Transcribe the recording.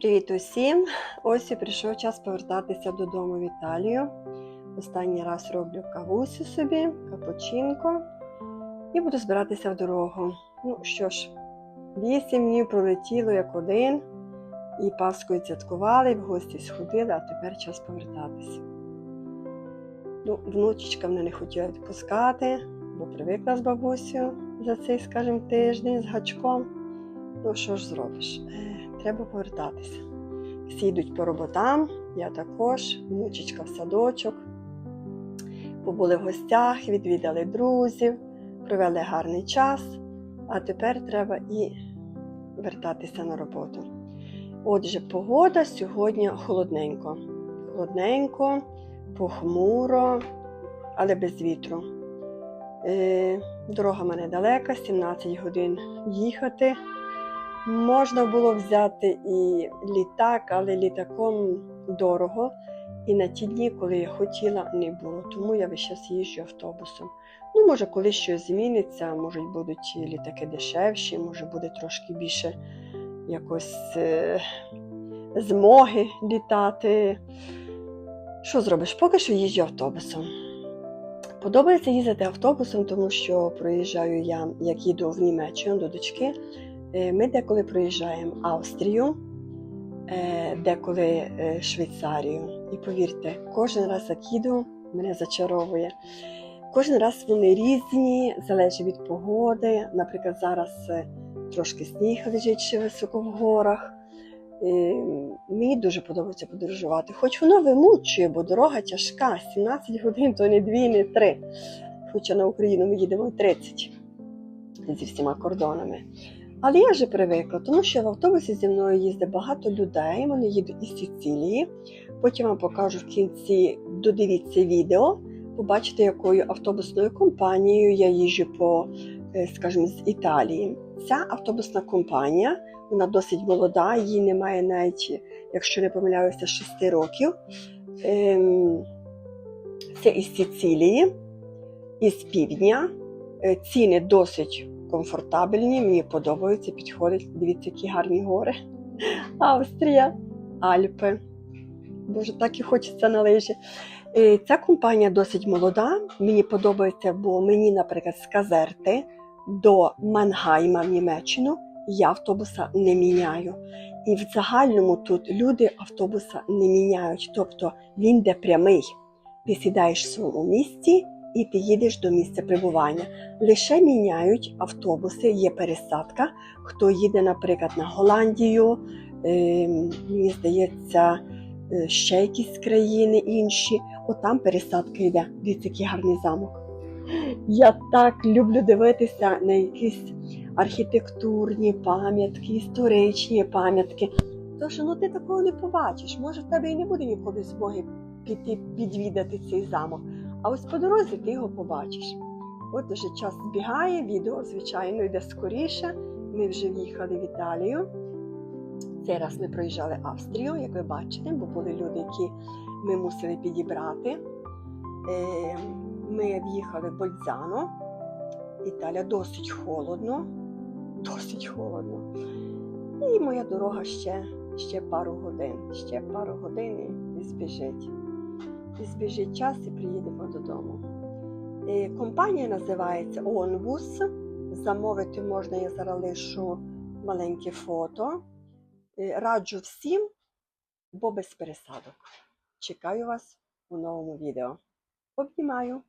Привіт усім! Ось і прийшов час повертатися додому в Італію. Останній раз роблю кавусю собі, капучинко і буду збиратися в дорогу. Ну що ж, вісім днів пролетіло як один, і Пасху святкували, і в гості сходили, а тепер час повертатися. Ну, внучечка мене не хотіла відпускати, бо привикла з бабусею за цей, скажімо, тиждень з гачком. Ну, що ж зробиш? Е, Треба повертатися. Всі йдуть по роботам, я також, внучечка в садочок. Побули в гостях, відвідали друзів, провели гарний час, а тепер треба і вертатися на роботу. Отже, погода сьогодні холодненько. Холодненько, похмуро, але без вітру. Е, Дорога мене далека, 17 годин їхати. Можна було взяти і літак, але літаком дорого. І на ті дні, коли я хотіла, не було. Тому я весь час їжджу автобусом. Ну, може, коли щось зміниться, може будуть літаки дешевші, може буде трошки більше якось е, змоги літати. Що зробиш? Поки що їжджу автобусом. Подобається їздити автобусом, тому що проїжджаю я, як їду в Німеччину до дочки. Е, Ми деколи проїжджаємо Австрію, е, деколи е, Швейцарію. І повірте, кожен раз як їду, мене зачаровує. Кожен раз вони різні, залежить від погоди. Наприклад, зараз трошки сніг лежить ще високо в горах. Мені дуже подобається подорожувати. Хоч воно вимучує, бо дорога тяжка, 17 годин, то не 2, не 3. Хоча на Україну ми їдемо 30 зі всіма кордонами. Але я вже привикла, тому що в автобусі зі мною їздить багато людей. Вони їдуть із Сицилії. Потім вам покажу в кінці, додивіться відео, побачите, якою автобусною компанією я їжджу по, е, скажімо, з Італії. Ця автобусна компанія, вона досить молода, їй немає навіть, якщо не помиляюся, 6 років. Ем, Це із Сицилії, із півдня. Е, Ціни досить комфортабельні, мені подобаються, підходять. Дивіться, які гарні гори. Австрія, Альпи. Боже, так і хочеться на лижі. Е, Ця компанія досить молода. Мені подобається, бо мені, наприклад, з Казерти до Мангайма в Німеччину я автобуса не міняю. І в загальному тут люди автобуса не міняють. Тобто він де прямий. Ти сідаєш в своєму місці і ти їдеш до місця прибування. Лише міняють автобуси, є пересадка. Хто їде, наприклад, на Голландію, е, мені здається, е, ще якісь країни інші. От там пересадка йде. Дивіться, який гарний замок. Я так люблю дивитися на якісь архітектурні пам'ятки, історичні пам'ятки. Тож ну ти такого не побачиш. Може, в тебе і не буде ніколи змоги піти підвідати цей замок. А ось по дорозі ти його побачиш. От уже час збігає, відео, звичайно, йде скоріше. Ми вже в'їхали в Італію. Цей раз ми проїжджали Австрію, як ви бачите, бо були люди, які ми мусили підібрати. Е, Ми в'їхали в Больцано. Італія досить холодно, досить холодно. І моя дорога ще, ще пару годин. Ще пару годин і збіжить. І збіжить час і приїдемо додому. Е, Компанія називається Onbus. Замовити можна, я зараз лишу маленьке фото. Е, Раджу всім, бо без пересадок. Чекаю вас у новому відео. Обнімаю!